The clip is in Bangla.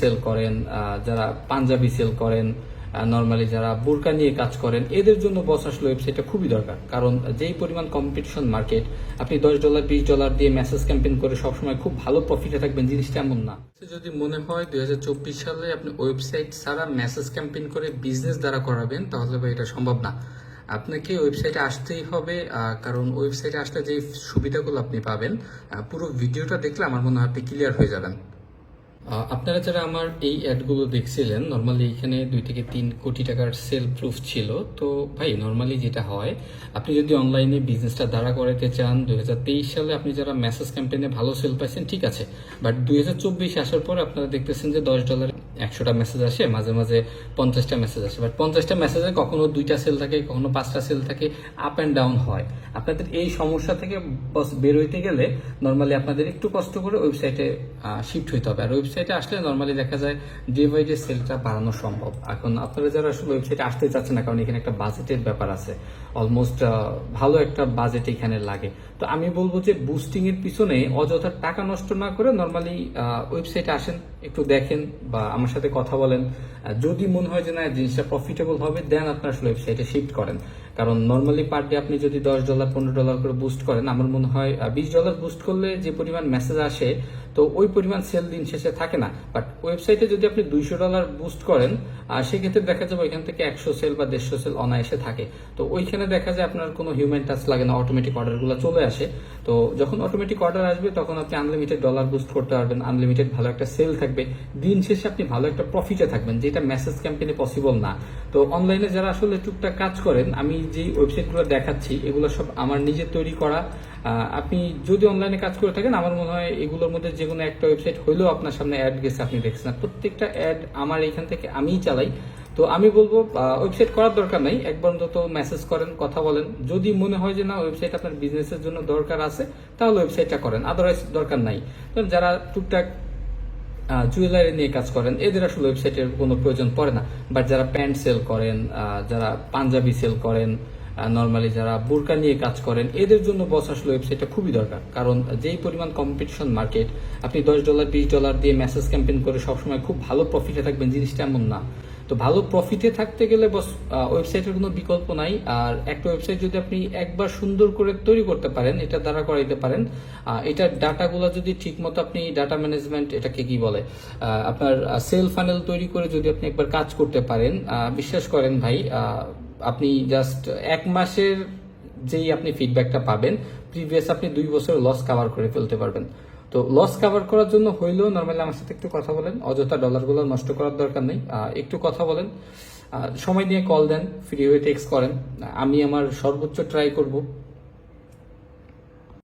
সেল করেন যারা পাঞ্জাবি সেল করেন নর্মালি যারা বোরকা নিয়ে কাজ করেন, এদের জন্য বস আসলে ওয়েবসাইটটা খুবই দরকার। কারণ যেই পরিমাণ কম্পিটিশন মার্কেট আপনি দশ ডলার বিশ ডলার দিয়ে মেসেজ ক্যাম্পেইন করে সবসময় খুব ভালো প্রফিটে থাকবেন, জিনিসটা এমন না। যদি মনে হয় দু হাজার চব্বিশ সালে আপনি ওয়েবসাইট ছাড়া মেসেজ ক্যাম্পেইন করে বিজনেস দ্বারা করাবেন, তাহলে ভাই এটা সম্ভব না। আপনাকে ওয়েবসাইটে আসতেই হবে কারণ ওয়েবসাইটে আসলে যে সুবিধাগুলো আপনি পাবেন পুরো ভিডিওটা দেখলে আমার মনে হয় আপনি ক্লিয়ার হয়ে যাবেন। আপনারা যারা আমার এই অ্যাডগুলো দেখছিলেন নর্মালি এখানে দুই থেকে তিন কোটি টাকার সেল প্রুফ ছিল। তো ভাই নর্মালি যেটা হয়, আপনি যদি অনলাইনে বিজনেসটা দাঁড়া করাতে চান, দুই হাজার তেইশ সালে আপনি যারা মেসেজ ক্যাম্পেইনে ভালো সেল পাইছেন, ঠিক আছে। বাট দুই হাজার চব্বিশ আসার পর আপনারা দেখতেছেন যে দশ ডলার একশোটা মেসেজ আসে, মাঝে মাঝে পঞ্চাশটা মেসেজ আসে। বাট পঞ্চাশটা মেসেজে কখনো দুইটা সেল থাকে, কখনো পাঁচটা সেল থাকে আপ অ্যান্ড ডাউন হয়। আপনাদের এই সমস্যা থেকে বের হইতে গেলে নর্মালি আপনাদের একটু কষ্ট করে ওয়েবসাইটে শিফট হইতে হবে। আর ওয়েবসাইটে আসলে নর্মালি দেখা যায় ডে বাই ডে সেলটা বাড়ানো সম্ভব। এখন আপনারা যারা আসলে ওয়েবসাইটে আসতে চাচ্ছেন না, কারণ এখানে একটা বাজেটের ব্যাপার আছে অলমোস্ট ভালো একটা বাজেট এখানে লাগে। তো আমি বলব যে বুস্টিং এর পিছনে অযথা টাকা নষ্ট না করে নর্মালি ওয়েবসাইটে আসেন, একটু দেখেন বা আমার সাথে কথা বলেন। যদি মনে হয় যে না জিনিসটা প্রফিটেবল হবে দেন আপনার আসলে ওয়েবসাইটে শিফট করেন। কারণ নর্মালি পার ডে আপনি যদি দশ ডলার পনেরো ডলার করে বুস্ট করেন, আমার মনে হয় বিশ ডলার বুস্ট করলে যে পরিমাণ মেসেজ আসে, তো ওই পরিমাণ সেল দিন শেষে থাকে না। বাট ওয়েবসাইটে যদি আপনি দুইশো ডলার বুস্ট করেন সেক্ষেত্রে দেখা যাবে ওইখান থেকে একশো সেল বা দেড়শো সেল অনায়াসে থাকে। তো ওইখানে দেখা যায় আপনার কোনো হিউম্যান টাচ লাগে না অটোমেটিক অর্ডারগুলো চলে আসে। তো যখন অটোমেটিক অর্ডার আসবে, তখন আপনি আনলিমিটেড ডলার বুস্ট করতে পারবেন আনলিমিটেড ভালো একটা সেল থাকবে। দিন শেষে আপনি ভালো একটা প্রফিটে থাকবেন, যেটা মেসেজ ক্যাম্পেইনে পসিবল না। তো অনলাইনে যারা আসলে টুকটাক কাজ করেন, আমি যেই ওয়েবসাইটগুলো দেখাচ্ছি, এগুলো সব আমার নিজের তৈরি করা। আপনি যদি অনলাইনে কাজ করে থাকেন, আমার মনে হয় এগুলোর মধ্যে যে কোনো একটা ওয়েবসাইট হলেও আপনার সামনে অ্যাড গেছে, আপনি দেখছেন। প্রত্যেকটা অ্যাড আমার এখান থেকে আমিই চালাই। তো আমি বলব ওয়েবসাইট করার দরকার নাই। একবার অন্তত মেসেজ করেন, কথা বলেন। যদি মনে হয় যে না ওয়েবসাইট আপনার বিজনেসের জন্য দরকার আছে, তাহলে ওয়েবসাইটটা করেন। আদারওয়াইজ দরকার নাই। তো যারা টুকটাক জুয়েলারি নিয়ে কাজ করেন, এদের আসলে ওয়েবসাইটের কোনো প্রয়োজন পড়ে না। বাট যারা প্যান্ট সেল করেন যারা পাঞ্জাবি সেল করেন নর্মালি যারা বোরকা নিয়ে কাজ করেন, এদের জন্য বস আসলে ওয়েবসাইটটা খুবই দরকার। কারণ যেই পরিমাণ কম্পিটিশন মার্কেট আপনি দশ ডলার বিশ ডলার দিয়ে মেসেজ ক্যাম্পেন করে সবসময় খুব ভালো প্রফিটে থাকবেন, জিনিসটা এমন না। তো ভালো প্রফিটে থাকতে গেলে বস ওয়েবসাইটের কোনো বিকল্প নাই। আর একটা ওয়েবসাইট যদি আপনি একবার সুন্দর করে তৈরি করতে পারেন, এটা দ্বারা করাইতে পারেন এটার ডাটাগুলো যদি ঠিকমতো আপনি ডাটা ম্যানেজমেন্ট এটাকে কি বলে আপনার সেল ফানেল তৈরি করে যদি আপনি একবার কাজ করতে পারেন বিশ্বাস করেন ভাই আপনি জাস্ট এক মাসের যেই আপনি ফিডব্যাকটা পাবেন প্রিভিয়াস আপনি দুই বছর লস কভার করে ফেলতে পারবেন। তো লস কভার করার জন্য হইলেও নর্মালি আমার সাথে একটু কথা বলেন। অযথা ডলারগুলো নষ্ট করার দরকার নেই। একটু কথা বলেন। সময় নিয়ে কল দেন ফ্রি হয়ে টেক্স করেন। আমি আমার সর্বোচ্চ ট্রাই করব।